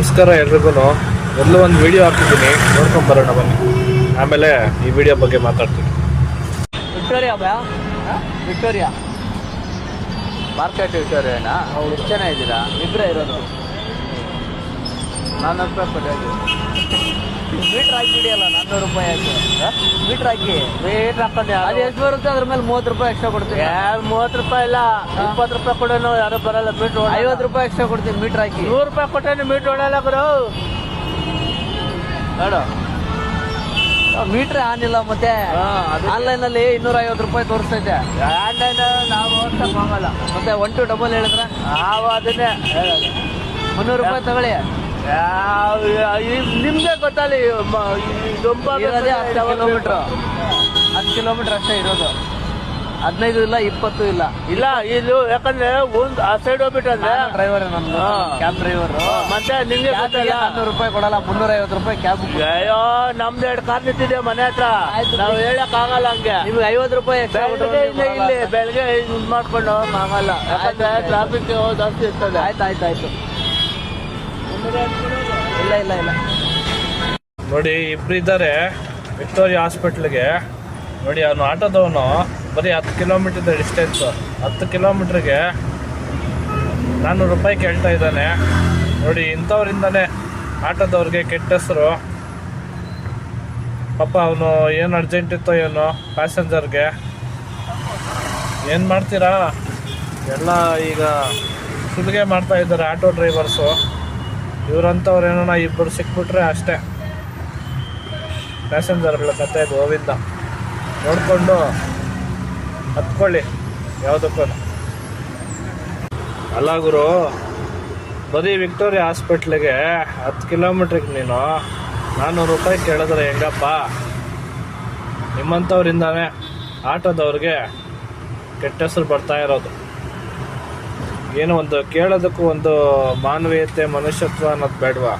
ನಮಸ್ಕಾರ ಎಲ್ರಿಗೂ. ಮೊದಲು ಒಂದು ವಿಡಿಯೋ ಹಾಕಿದ್ದೀನಿ. ನೋಡ್ಕೊಂಬರೋಣ ಬನ್ನಿ. ಆಮೇಲೆ ಈ ವಿಡಿಯೋ ಬಗ್ಗೆ ಮಾತಾಡ್ತೀನಿ. ವಿಕ್ಟೋರಿಯಾ ಭಯ? ವಿಕ್ಟೋರಿಯಾ? ಮಾರ್ಕೆಟ್ ವಿಕ್ಟೋರಿಯಾನಾ? ಎಷ್ಟು ಜನ ಇದ್ದೀರಾ ಇಬ್ಬರೇ ಇರೋದು? ನಾನು ರೂಪಾಯಿ ಕೊಡೋದು ಮೀಟ್ರ್ ಹಾಕಿಡಿಯಲ್ಲ ನಾನ್ನೂರು ರೂಪಾಯಿ ಹಾಕಿ ಮೀಟರ್ ಹಾಕಿ. ಮೀಟ್ರ್ ಹಾಕೊಂಡು ಅದು ಎಷ್ಟು ಬರುತ್ತೆ ಅದ್ರ ಮೇಲೆ ಮೂವತ್ತು ರೂಪಾಯಿ ಎಕ್ಸ್ಟ್ರಾ ಕೊಡ್ತೀನಿ. ಮೂವತ್ತು ರೂಪಾಯಿ ಇಲ್ಲ. ಇಪ್ಪತ್ತು ರೂಪಾಯಿ ಕೊಡೋನು ಯಾರು ಬರಲ್ಲ ಮೀಟರ್ ಐವತ್ತು ರೂಪಾಯಿ ಎಕ್ಸ್ಟ್ರಾ ಕೊಡ್ತೀವಿ ಮೀಟರ್ ಹಾಕಿ. ನೂರು ರೂಪಾಯಿ ಕೊಟ್ಟೇನು ಮೀಟರ್ ಹೊಡಲ್ಲ ಗುರು. ನೋಡು ಮೀಟ್ರ್ ಆನ್ ಇಲ್ಲ ಮತ್ತೆ. ಆನ್ಲೈನ್ ಅಲ್ಲಿ ಇನ್ನೂರ ಐವತ್ತು ರೂಪಾಯಿ ತೋರಿಸ್ತೈತೆ. ಆನ್ಲೈನ್ ನಾವು ಹೋಗಲ್ಲ ಮತ್ತೆ ಒನ್ ಟು ಡಬಲ್ ಹೇಳಿದ್ರೆ? ನಾವು ಅದನ್ನೇ ಮುನ್ನೂರು ರೂಪಾಯಿ ತಗೊಳ್ಳಿ. ನಿಮ್ಗೆ ಗೊತ್ತಲ್ಲ ಹತ್ತು ಕಿಲೋಮೀಟ್ರ್ ಹತ್ತು ಕಿಲೋಮೀಟ್ರ್ ಅಷ್ಟೇ ಇರೋದು. ಹದಿನೈದು ಇಲ್ಲ ಇಪ್ಪತ್ತು ಇಲ್ಲ. ಇಲ್ಲ ಇದು ಯಾಕಂದ್ರೆ ಒಂದ್ ಆ ಸೈಡ್ ಹೋಗ್ಬಿಟ್ಟಂದ್ರೆ ಡ್ರೈವರ್ ನಮ್ದು. ಕ್ಯಾಬ್ ಡ್ರೈವರ್ ಮತ್ತೆ ನಿಮ್ಗೆ ಗೊತ್ತಿಲ್ಲ. ನಾನ್ನೂರು ರೂಪಾಯಿ ಕೊಡಲ್ಲ ಮುನ್ನೂರ ಐವತ್ತು ರೂಪಾಯಿ ಕ್ಯಾಬ್ ಅಯ್ಯೋ ನಮ್ದು ಎರಡು ಕಾರ್ ನಿಂತಿದೆ ಮನೆ ಹತ್ರ. ನಾವು ಹೇಳಕ್ ಆಗಲ್ಲ ಹಂಗೆ. ನಿಮ್ಗೆ ಐವತ್ತು ರೂಪಾಯಿ ಇಲ್ಲ ಬೆಳಗ್ಗೆ ಇದು ಮಾಡ್ಕೊಂಡು ಆಗಲ್ಲ. ಯಾಕಂದ್ರೆ. ಟ್ರಾಫಿಕ್ ಜಾಸ್ತಿ ಇರ್ತದೆ. ಆಯ್ತು ಆಯ್ತು ಆಯ್ತು. ಇಲ್ಲ ಇಲ್ಲ ಇಲ್ಲ. ನೋಡಿ, ಇಬ್ರು ಇದ್ದಾರೆ ವಿಕ್ಟೋರಿಯಾ ನೋಡಿ, ಅವನು ಆಟೋದವನು. ಬರೀ ಹತ್ತು ಕಿಲೋಮೀಟರ್ ಡಿಸ್ಟೆನ್ಸು. ಹತ್ತು ಕಿಲೋಮೀಟ್ರಿಗೆ ನಾನ್ನೂರು ರೂಪಾಯಿ ಕೇಳ್ತಾ ಇದ್ದಾನೆ. ನೋಡಿ, ಇಂಥವ್ರಿಂದನೇ ಆಟೋದವ್ರಿಗೆ ಕೆಟ್ಟ ಹೆಸರು. ಪಾಪ ಅವನು ಏನು ಅರ್ಜೆಂಟ್ ಇತ್ತೋ ಏನೋ ಪ್ಯಾಸೆಂಜರ್ಗೆ ಏನು ಮಾಡ್ತೀರಾ? ಎಲ್ಲ ಈಗ ಸುಲಿಗೆ ಮಾಡ್ತಾ ಇದ್ದಾರೆ ಆಟೋ ಡ್ರೈವರ್ಸು ಇವ್ರಂಥವ್ರು ಏನೋ ಇಬ್ಬರು ಸಿಕ್ಬಿಟ್ರೆ ಅಷ್ಟೇ. ಪ್ಯಾಸೆಂಜರ್ಗಳ ಕತೆ ಗೋವಿಂದ. ನೋಡಿಕೊಂಡು ಹತ್ಕೊಳ್ಳಿ ಯಾವುದಕ್ಕೂ. ಅಲ್ಲ ಗುರು, ಬರೀ ವಿಕ್ಟೋರಿಯಾ ಹಾಸ್ಪಿಟ್ಲಿಗೆ ಹತ್ತು ಕಿಲೋಮೀಟ್ರಿಗೆ ನೀನು ನಾನ್ನೂರು ರೂಪಾಯಿ ಕೇಳಿದ್ರೆ ಹೆಂಗಪ್ಪ? ನಿಮ್ಮಂಥವ್ರಿಂದಾನೇ ಆಟೋದವ್ರಿಗೆ ಕೆಟ್ಟ ಹೆಸರು ಬರ್ತಾ ಇರೋದು. ಏನೋ ಒಂದು ಕೇಳೋದಕ್ಕೂ ಒಂದು ಮಾನವೀಯತೆ ಮನುಷ್ಯತ್ವ ಅನ್ನೋದು ಬೇಡವಾ?